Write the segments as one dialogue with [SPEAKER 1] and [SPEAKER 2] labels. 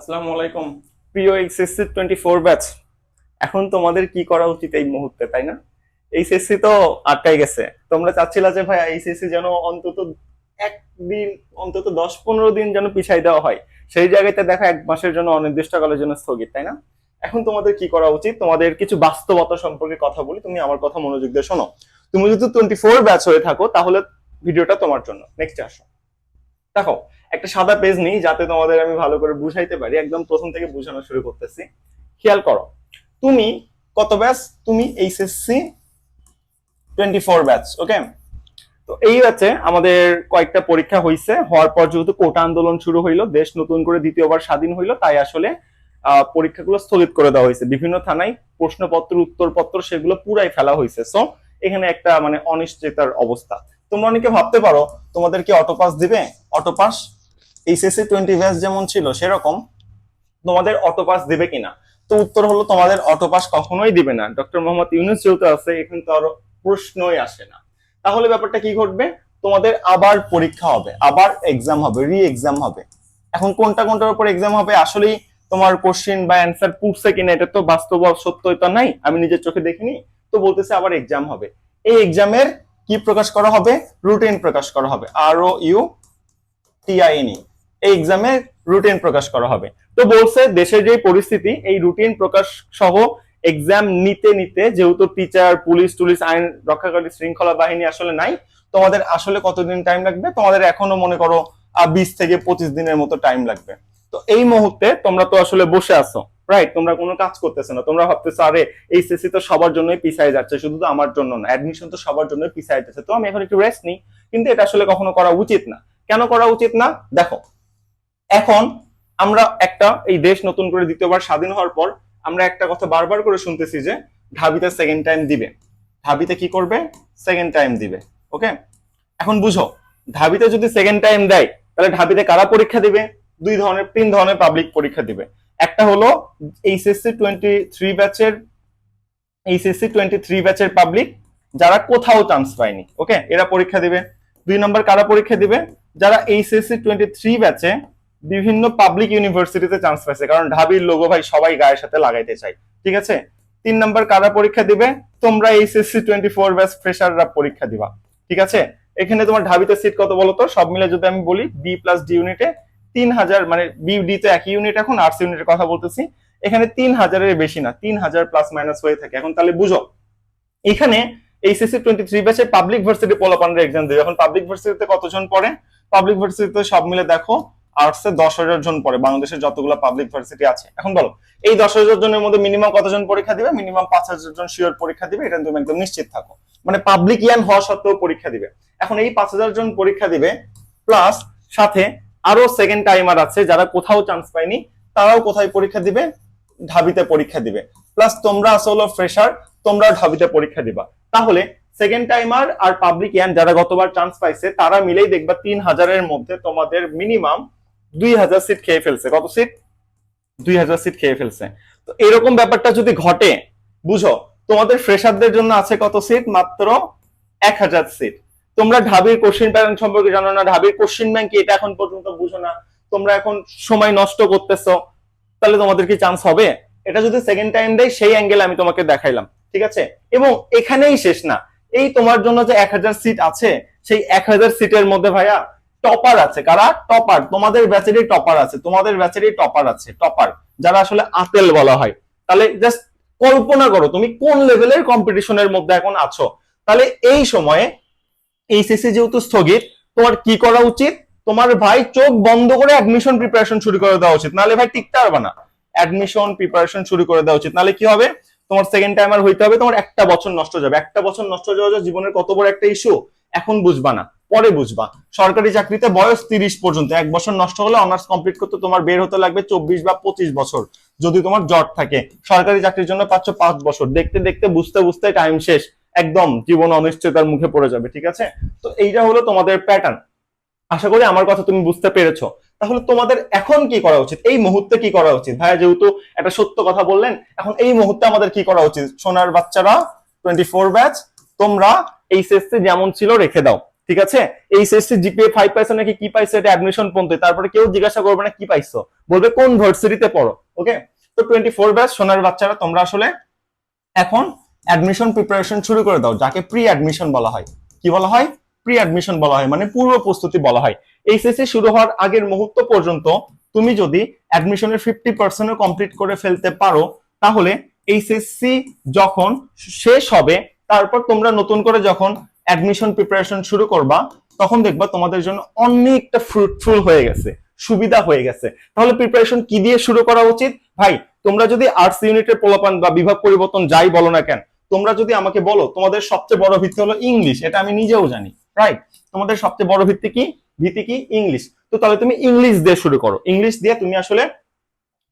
[SPEAKER 1] আসসালামু আলাইকুম। প্রিয় এইচএসসি টোয়েন্টি ফোর ব্যাচ, এখন তোমাদের কি করা উচিত এই মুহূর্তে, তাই না? এইচএসসি তো আটকাই গেছে। তোমরা চাচ্ছিলা যে ভাই এইচএসসি যেন অন্তত একদিন, অন্তত দশ পনেরো দিন যেন পিছাই দেওয়া হয়। সেই জায়গাতে দেখা এক মাসের জন্য অনির্দিষ্টকালের জন্য স্থগিত, তাই না? এখন তোমাদের কি করা উচিত? তোমাদের কিছু বাস্তবতা সম্পর্কে কথা বলি। তুমি আমার কথা মনোযোগ দিয়ে শোনো। তুমি যদি টোয়েন্টি ফোর ব্যাচ হয়ে থাকো, তাহলে ভিডিওটা তোমার জন্য। নেক্সট আসো। দেখো, একটা সাদা পেজ নেই যাতে তোমাদের আমি ভালো করে বুঝাইতে পারি। একদম প্রথম থেকে বোঝানো শুরু করতেছি। খেয়াল করো, তুমি কত ব্যাচ তুমি HSC twenty four batch okay তো এই ব্যাচে আমাদের কয়েকটা পরীক্ষা হয়েছে হওয়ার পর যেহেতু কোটা আন্দোলন শুরু হইল, দেশ নতুন করে দ্বিতীয়বার স্বাধীন হইল, তাই আসলে পরীক্ষাগুলো স্থগিত করে দেওয়া হয়েছে বিভিন্ন থানায় প্রশ্নপত্র, উত্তরপত্র, সেগুলো পুরাই ফেলা হয়েছে সো এখানে একটা মানে অনিশ্চয়তার অবস্থা। তোমরা অনেকে ভাবতে পারো, তোমাদের কি অটোপাস দিবে? অটোপাস এইচএসসি টোয়েন্টি ব্যাচ যেমন ছিল, সেরকম তোমাদের অটোপাস দিবে কিনা? তো উত্তর হলো, তোমাদের অটোপাস কখনোই দিবে না। ডক্টর মোহাম্মদ ইউনুস যেহেতু আছে, এখানে তো আরও প্রশ্নই আসে না। তাহলে ব্যাপারটা কি ঘটবে? তোমাদের আবার পরীক্ষা হবে, আবার এক্সাম হবে রি এক্সাম হবে। এখন কোনটা কোনটার উপর এক্সাম হবে? আসলেই তোমার কোশ্চেন বা অ্যান্সার পুষছে কিনা, এটা তো বাস্তব সত্যতা নাই। আমি নিজের চোখে দেখিনি, তো বলতেছে আবার এক্সাম হবে। এই এক্সামের কি প্রকাশ করা হবে? রুটিন প্রকাশ করা হবে। আর ও ইউ টিআইএনই এই এক্সামের রুটিন প্রকাশ করা হবে। তো বলছে, দেশের যে পরিস্থিতি, এই রুটিন প্রকাশ সহ এক্সাম নিতে নিতে যেহেতু টিচার পুলিশ টুলিশ, আইন রক্ষাকারী শৃঙ্খলা বাহিনী আসলে নাই, তোমাদের আসলে কতদিন টাইম লাগবে? তোমাদের এখনও মনে করো বিশ থেকে পঁচিশ দিনের মতো টাইম লাগবে। তো এই মুহূর্তে তোমরা তো আসলে বসে আছো। রাইট তোমরা কোনো কাজ করতেছো না। তোমরা ভাবতেছো, আরে এই সিসি তো সবার জন্যই পিছায় যাচ্ছে, শুধু তো আমার জন্য না অ্যাডমিশন তো সবার জন্যই পিছায় যাচ্ছে। তো আমি এখন একটু রেস্ট নিই, কিন্তু এটা আসলে কখনো করা উচিত না। কেন করা উচিত না? দেখো, এখন আমরা একটা, এই দেশ নতুন করে দ্বিতীয়বার স্বাধীন হওয়ার পর আমরা একটা কথা বারবার করে শুনতেছি যে, ঢাবিতে সেকেন্ড টাইম দিবে। ঢাবিতে কি করবে? সেকেন্ড টাইম দিবে ওকে এখন বুঝো, ঢাবিতে যদি সেকেন্ড টাইম দেয়, তাহলে ঢাবিতে কারা পরীক্ষা দিবে? দুই ধরনের, তিন ধরনের পাবলিক পরীক্ষা দিবে। একটা হলো এইচএসসি টোয়েন্টি থ্রি ব্যাচের এইচএসসি টোয়েন্টি থ্রি ব্যাচের পাবলিক যারা কোথাও চান্স পায়নি ওকে এরা পরীক্ষা দিবে। দুই নম্বর কারা পরীক্ষা দিবে? যারা এইচএসসি টোয়েন্টি থ্রি ব্যাচে বিভিন্ন পাবলিক ইউনিভার্সিটিতে চান্স পাইছে, কারণ ঢাবির লোগো ভাই সবাই গায়ের সাথে লাগাইতে চাই ঠিক আছে? তিন নম্বর কারা পরীক্ষা দিবে? তোমরা এইচএসসি টোয়েন্টি ফোর ব্যাচ ফ্রেশাররা পরীক্ষা দিবা, ঠিক আছে? এখানে তোমার ঢাবিতে সিট কত বলো তো সব মিলে যদি আমি বলি বি প্লাস ডি ইউনিটে তিন হাজার মানে বি ডি তো একই ইউনিট এখন আর্টস ইউনিটের কথা বলতেছি। এখানে তিন হাজারের বেশি না তিন হাজার প্লাস মাইনাস হয়ে থাকে। এখন তাহলে বুঝো, এখানে এইচএসসি টোয়েন্টি থ্রি ব্যাচে পাবলিক ভার্সিটি পোলাপানের এক্সাম দেবে। এখন পাবলিক ভার্সিটিতে কতজন পড়ে? পাবলিক ভার্সিটিতে সব মিলে দেখো আর্টসে দশ হাজার জন পড়ে। বাংলাদেশের যতগুলো পাবলিক ভার্সিটি আছে। এখন বলো, এই দশ হাজার জনের মধ্যে মিনিমাম কতজন পরীক্ষা দিবে? মিনিমাম পাঁচ হাজার জন শিওর পরীক্ষা দিবে। এটা তুমি একদম নিশ্চিত থাকো। মানে পাবলিক ইয়ান হওয়া সত্ত্বেও পরীক্ষা দিবে। এখন এই পাঁচ হাজার জন পরীক্ষা দিবে প্লাস সাথে আরও সেকেন্ড টাইমার আছে, যারা কোথাও চান্স পায়নি, তারাও কোথায় পরীক্ষা দিবে? ঢাবিতে পরীক্ষা দিবে। প্লাস তোমরা আসলে ফ্রেশার তোমরা ঢাবিতে পরীক্ষা দিবা। তাহলে সেকেন্ড টাইমার আর পাবলিক ইয়ান, যারা গতবার চান্স পাইছে, তারা মিলেই দেখবা তিন হাজারের মধ্যে তোমাদের মিনিমাম দুই হাজার সিট খেয়ে ফেলছে। কত সিট দুই হাজার সিট খেয়ে ফেলছে। তো এরকম ব্যাপারটা যদি ঘটে, বুঝো, তোমাদের ফ্রেশারদের জন্য আছে কত সিট মাত্র এক হাজার সিট তোমরা ঢাবির কোশ্চিন প্যাটার্ন সম্পর্কে জানো না, ঢাবির কোশ্চিন ব্যাংক এটা এখন পর্যন্ত বুঝো না। তোমরা এখন সময় নষ্ট করতেছো, তাহলে তোমাদের কি চান্স হবে? এটা যদি সেকেন্ড টাইম দেয়, সেই অ্যাঙ্গেল আমি তোমাকে দেখাইলাম, ঠিক আছে? এবং এখানেই শেষ না। এই তোমার জন্য যে এক হাজার সিট আছে, সেই এক হাজার সিটের মধ্যে ভাইয়া টপার আছে। কারা? টপার তোমাদের ব্যাচেরই টপার আছে। তোমাদের ব্যাচেরই টপার আছে। টপার যারা আসলে আতেল বলা হয়। তাহলে জাস্ট কল্পনা করো, তুমি কোন লেভেলের কম্পিটিশনের মধ্যে এখন আছো? তাহলে এই সময়ে এইচএসসি যেহেতু স্থগিত, তোমার কি করা উচিত? তোমার ভাই চোখ বন্ধ করে অ্যাডমিশন প্রিপারেশন শুরু করে দেওয়া উচিত। নাহলে ভাই টিকতে পারবে না। অ্যাডমিশন প্রিপারেশন শুরু করে দেওয়া উচিত। নাহলে কি হবে? তোমার সেকেন্ড টাইমার হইতে হবে, তোমার একটা বছর নষ্ট যাবে। একটা বছর নষ্ট যাওয়া জীবনের কত বড় একটা ইস্যু এখন বুঝবা না। পরে বুঝবা। সরকারি চাকরিতে বয়স তিরিশ পর্যন্ত। এক বছর নষ্ট হলে অনার্স কমপ্লিট করতে তোমার বের হতে লাগবে চব্বিশ বা পঁচিশ বছর। যদি তোমার জট থাকে, সরকারি চাকরির জন্য পাচ্ছ পাঁচ বছর। দেখতে দেখতে, বুঝতে বুঝতে টাইম শেষ। একদম জীবন অনিশ্চয়তার মুখে পড়ে যাবে, ঠিক আছে? তো এইটা হলো তোমাদের প্যাটার্ন আশা করি আমার কথা তুমি বুঝতে পেরেছ। তাহলে তোমাদের এখন কি করা উচিত? এই মুহূর্তে কি করা উচিত? ভাইয়া, যেহেতু একটা সত্য কথা বললেন, এখন এই মুহূর্তে আমাদের কি করা উচিত? সোনার বাচ্চারা টোয়েন্টি ফোর ব্যাচ তোমরা এইচএসসি যেমন ছিল রেখে দাও, ঠিক আছে? এইচএসসি জিপিএ ফাইভ পাইছো নাকি কি পাইছো এটা অ্যাডমিশন পর্যন্ত? তারপরে কেউ জিজ্ঞাসা করবে না কি পাইছো? বলবে কোন ভার্সিটিতে পড়ো ওকে তো টোয়েন্টি ফোর ব্যাচ সোনার বাচ্চারা, তোমরা আসলে এখন অ্যাডমিশন প্রিপারেশন শুরু করে দাও, যাকে প্রি অ্যাডমিশন বলা হয়। কি বলা হয়? প্রি অ্যাডমিশন বলা হয় মানে পূর্ব প্রস্তুতি বলা হয়। এইচএসসি শুরু হওয়ার আগের মুহূর্ত পর্যন্ত তুমি যদি অ্যাডমিশনের ফিফটি পার্সেন্টও কমপ্লিট করে ফেলতে পারো, তাহলে এইচএসসি যখন শেষ হবে, তারপর তোমরা নতুন করে যখন অ্যাডমিশন প্রিপারেশন শুরু করবা, তখন দেখবা তোমাদের জন্য অনেকটা ফ্রুটফুল হয়ে গেছে, সুবিধা হয়ে গেছে। তাহলে প্রিপারেশন কি দিয়ে শুরু করা উচিত? ভাই, তোমরা যদি আর্টস ইউনিটের পোলাপান বা বিভাগ পরিবর্তন যাই বলো না কেন তোমরা যদি আমাকে বলো, তোমাদের সবচেয়ে বড় ভিত্তি হলো ইংলিশ, এটা আমি নিজেও জানি রাইট তোমাদের সবচেয়ে বড় ভিত্তি কি? ভিত্তি কি? ইংলিশ। তো তাহলে তুমি ইংলিশ দিয়ে শুরু করো। ইংলিশ দিয়ে তুমি আসলে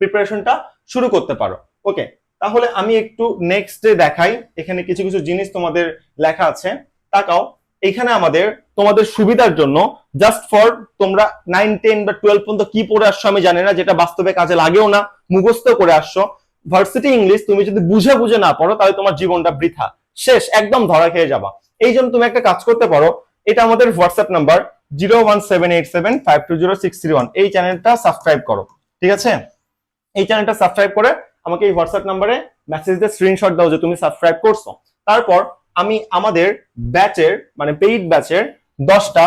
[SPEAKER 1] প্রিপারেশনটা শুরু করতে পারো। ওকে তাহলে আমি একটু নেক্সট ডে দেখাই। এখানে কিছু কিছু জিনিস তোমাদের লেখা আছে। তাকাও, এখানে আমাদের, তোমাদের সুবিধার জন্য জাস্ট ফর তোমরা নাইন টেন বা টুয়েলভ পর্যন্ত কি পড়ে আসছো আমি জানি না, যেটা বাস্তবে কাজে লাগেও না, মুখস্থ করে আসছো। ভার্সিটি ইংলিশ তুমি যদি বুঝে বুঝে না পড়ো, তাহলে তোমার জীবনটা বৃথা। শেষ, একদম ধরা খেয়ে যাবা। এই জন্য তুমি একটা কাজ করতে পারো, এটা আমাদের WhatsApp number zero one seven eight seven five two zero six three one এই চ্যানেলটা সাবস্ক্রাইব করো, ঠিক আছে? এই চ্যানেলটা সাবস্ক্রাইব করে আমাকে এই হোয়াটসঅ্যাপ নাম্বারে মেসেজ দিয়ে স্ক্রিনশট দাও যে তুমি সাবস্ক্রাইব করছ। তারপর আমি আমাদের ব্যাচের মানে পেইড ব্যাচের দশটা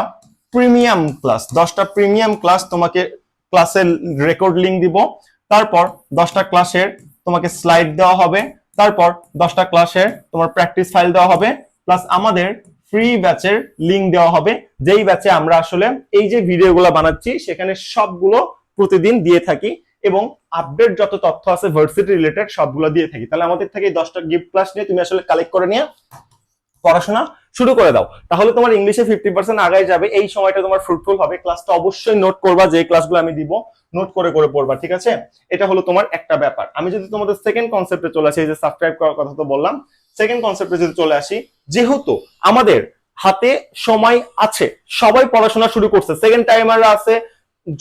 [SPEAKER 1] প্রিমিয়াম ক্লাস দশটা প্রিমিয়াম ক্লাস তোমাকে ক্লাসের রেকর্ড লিঙ্ক দিব। তারপর দশটা ক্লাসের তোমাকে স্লাইড দেওয়া হবে। তারপর দশটা ক্লাসের তোমার প্র্যাকটিস ফাইল দেওয়া হবে। প্লাস আমাদের ফ্রি ব্যাচের লিঙ্ক দেওয়া হবে। যেই ব্যাচে আমরা আসলে এই যে ভিডিওগুলো বানাচ্ছি, সেখানে সবগুলো প্রতিদিন দিয়ে থাকি এবং আপডেট যত তথ্য আছে ভার্সিটি রিলেটেড সবগুলো দিয়ে থাকি। তাহলে আমাদের থেকে দশটা গিফট ক্লাস নিয়ে তুমি আসলে কালেক্ট করে নিয়ে পড়াশোনা শুরু করে দাও। তাহলে তোমার ইংলিশে ফিফটি পার্সেন্ট আগায় যাবে। এই সময়টা তোমার ফ্রুটফুল হবে। ক্লাসটা অবশ্যই নোট করবা। যে ক্লাসগুলো আমি দিব নোট করে করে পড়বা, ঠিক আছে? এটা হলো তোমার একটা ব্যাপার। আমি যদি তোমাদের সেকেন্ড কনসেপ্টে চলে আসি, এই যে সাবস্ক্রাইব করার কথা তো বললাম সেকেন্ড কনসেপ্টে যদি চলে আসি, যেহেতু আমাদের হাতে সময় আছে, সবাই পড়াশোনা শুরু করছে সেকেন্ড টাইমাররা আছে,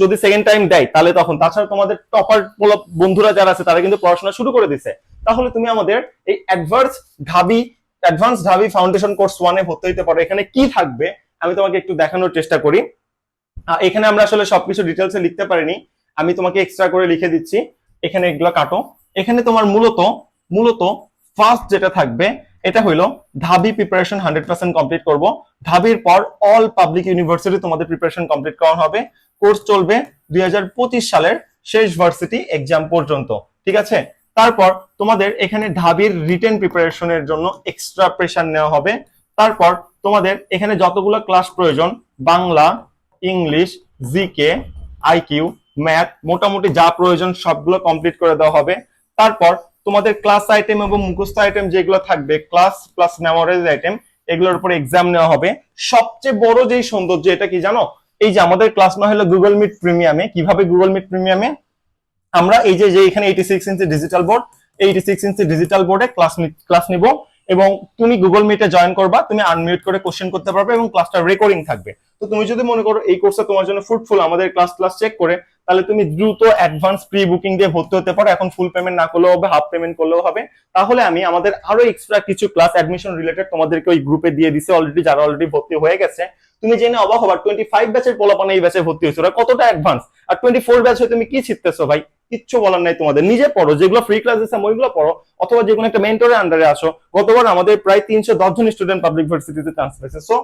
[SPEAKER 1] যদি সেকেন্ড টাইম দেয়, তাহলে তখন। তাছাড়া তোমাদের টপার বন্ধুরা যারা আছে, তারা কিন্তু পড়াশোনা শুরু করে দিছে। তাহলে তুমি আমাদের এই অ্যাডভান্স ঢাবি অ্যাডভান্স ঢাবি ফাউন্ডেশন কোর্স ওয়ানে ভর্তি হতে পারো। এখানে কি থাকবে আমি তোমাকে একটু দেখানোর চেষ্টা করি। এখানে আমরা আসলে সবকিছু ডিটেলসে লিখতে পারিনি। আমি তোমাকে এক্সট্রা করে লিখে দিচ্ছি। এখানে এগুলো কাটো। এখানে তোমার মূলত মূলত ফার্স্ট যেটা থাকবে, এটা হইল ঢাবি প্রিপারেশন হান্ড্রেড পার্সেন্ট কমপ্লিট করব। ঢাবির পর অল পাবলিক ইউনিভার্সিটি তোমাদের প্রিপারেশন কমপ্লিট করা হবে। কোর্স চলবে দুই হাজার পঁচিশ সালের শেষ ভার্সিটি এক্সাম পর্যন্ত। ঠিক আছে? তারপর তোমাদের এখানে ঢাবির রিটেন প্রিপারেশনের জন্য এক্সট্রা প্রেশার নেওয়া হবে। তারপর তোমাদের এখানে যতগুলো ক্লাস প্রয়োজন, Bangla, English GK IQ math মোটামুটি যা প্রয়োজন সবগুলো কমপ্লিট করে দেওয়া হবে। তারপর তোমাদের ক্লাস আইটেম এবং মুখস্থ আইটেম যেগুলো থাকবে ক্লাস প্লাস মেমোরাইজ আইটেম এগুলোর উপর এক্সাম নেওয়া হবে। সবচেয়ে বড় যেই সৌন্দর্য, এটা কি জানো? এই যে আমাদের ক্লাস না হলো গুগল মিট প্রিমিয়ামে কীভাবে গুগল মিট প্রিমিয়ামে আমরা এই যে এখানে eighty six inch digital board eighty six inch digital বোর্ডে ক্লাস ক্লাস নিব এবং তুমি গুগল মিটে জয়েন করবা, তুমি আনমিউট করে কোশ্চেন করতে পারবে এবং ক্লাসটা রেকর্ডিং থাকবে। তো তুমি যদি মনে করো এই কোর্সটা তোমার জন্য ফ্রুটফুল আমাদের ক্লাস ক্লাস চেক করে, তাহলে তুমি দ্রুত অ্যাডভান্স প্রি বুকিং দিয়ে ভর্তি হতে পারো। এখন ফুল পেমেন্ট না করলেও হবে হাফ পেমেন্ট করলেও হবে। তাহলে আমি আমাদের আরও এক্সট্রা কিছু ক্লাস অ্যাডমিশন রিলেটেড তোমাদেরকে ওই গ্রুপে দিয়ে দিছি অলরেডি যারা অলরেডি ভর্তি হয়ে গেছে। তুমি জেনে অবাক হবার টোয়েন্টি ফাইভ ব্যাচের পোলাপানে এই ব্যাচে ভর্তি হয়েছে। ওরা কতটা অ্যাডভান্স আর টোয়েন্টি ফোর ব্যাচে তুমি কি শিখতেছো ভাই? কিচ্ছু বলার নাই তোমাদের। নিজে পড়ো, যেগুলো ফ্রি ক্লাস দিচ্ছে ওইগুলো পড়ো। অথবা যে কোনো একটা মেন্টরের আন্ডারে আসো। গতবার আমাদের প্রায় তিনশো দশ জন স্টুডেন্ট পাবলিক ভার্সিটিতে চান্স পেয়েছে। সো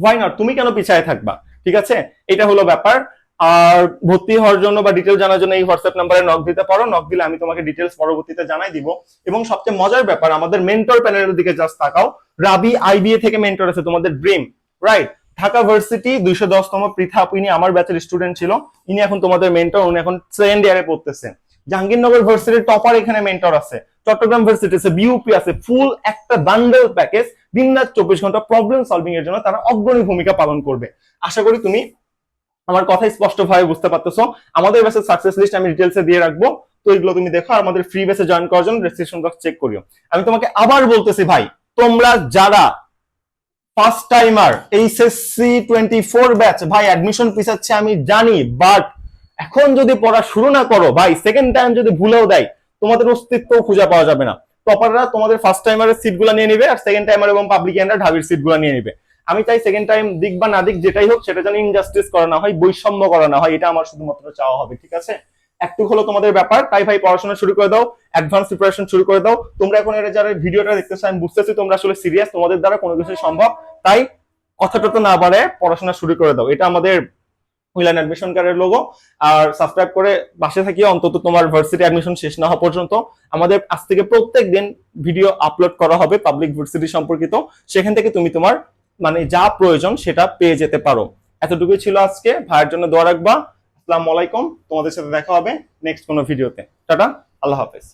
[SPEAKER 1] ওয়াই নট তুমি কেন পিছায় থাকবা? ঠিক আছে? এটা হলো ব্যাপার। আর ভর্তি হওয়ার জন্য বা ডিটেল জানার জন্য এই হোয়াটসঅ্যাপ নাম্বারে নক দিতে পারো। নক দিলে আমি তোমাকে ডিটেলস পরবর্তীতে জানাই দিব। এবং সবচেয়ে মজার ব্যাপার, আমাদের মেন্টর প্যানেলের দিকে জাস্ট তাকাও। রাবি আইবিএ থেকে মেন্টর আছে তোমাদের ড্রিম রাইট ঢাকা ভার্সিটি দুইশো দশতম পৃথা ইনি আমার ব্যাচের স্টুডেন্ট ছিল। ইনি এখন তোমাদের মেন্টর উনি এখন সেকেন্ড ইয়ারে পড়তেছে। জাহাঙ্গীরনগর ভার্সিটির টপার এখানে মেন্টর আছে। চট্টগ্রাম ভার্সিটি আছে বিউপি আছে ফুল একটা বান্ডেল প্যাকেজ দিন রাত চব্বিশ ঘণ্টা প্রবলেম সলভিং এর জন্য তারা অগ্রণী ভূমিকা পালন করবে। আশা করি তুমি আমার কথা স্পষ্ট ভাবে বুঝতে পারতেছো। আমাদের ব্যাচের সাকসেস লিস্ট আমি ডিটেলসে দিয়ে রাখব। তো এগুলো তুমি দেখো আমাদের ফ্রি বেসে জয়েন করার জন্য রেজিস্ট্রেশন বক্স চেক করিও। আমি তোমাকে আবার বলতেছি ভাই, তোমরা যারা first timer HSC twenty four batch ভাই অ্যাডমিশন পিছাচ্ছে আমি জানি বাট এখন যদি পড়া শুরু না করো, ভাই সেকেন্ড টাইম যদি ভুলেও দেয়, তোমাদের অস্তিত্ব খুঁজে পাওয়া যাবে না। টপাররা তোমাদের ফার্স্ট টাইমারের সিটগুলো নিয়ে নিবে, আর সেকেন্ড টাইমার এবং পাবলিক ঢাবির সিটগুলো নিয়ে নিবে। আমি চাই সেকেন্ড টাইম দিক বা না দিক যেটাই হোক, সেটা যেন ইনজাস্টিস করা না হয়, বৈষম্য করা না হয়, এটা আমার শুধুমাত্র চাওয়া হবে, ঠিক আছে? একটু হলো তোমাদের ব্যাপার। তাই ভাই, পড়াশোনা শুরু করে দাও অ্যাডভান্স প্রিপারেশন শুরু করে দাও। তোমরা এখন এর যারা ভিডিওটা দেখতেছো, আমি বুঝতেছি তোমরা আসলে সিরিয়াস তোমাদের দ্বারা কোনো কিছু সম্ভব। তাই কথাটা তো না বাড়ে পড়াশোনা শুরু করে দাও। এটা আমাদের হুইলান অ্যাডমিশন কার্ডের লোগো আর সাবস্ক্রাইব করে পাশে থাকিও, অন্তত তোমার ভার্সিটি অ্যাডমিশন শেষ না হওয়া পর্যন্ত। আমাদের আজ থেকে প্রত্যেক দিন ভিডিও আপলোড করা হবে পাবলিক ভার্সিটি সম্পর্কিত। সেখান থেকে তুমি তোমার মানে যা প্রয়োজন সেটা পেয়ে যেতে পারো। এতটুকুই ছিল আজকে। ভাইয়ের জন্য দোয়া রাখবা। আসসালামু আলাইকুম। তোমাদের সাথে দেখা হবে নেক্সট কোনো ভিডিওতে টাটা আল্লাহ হাফেজ।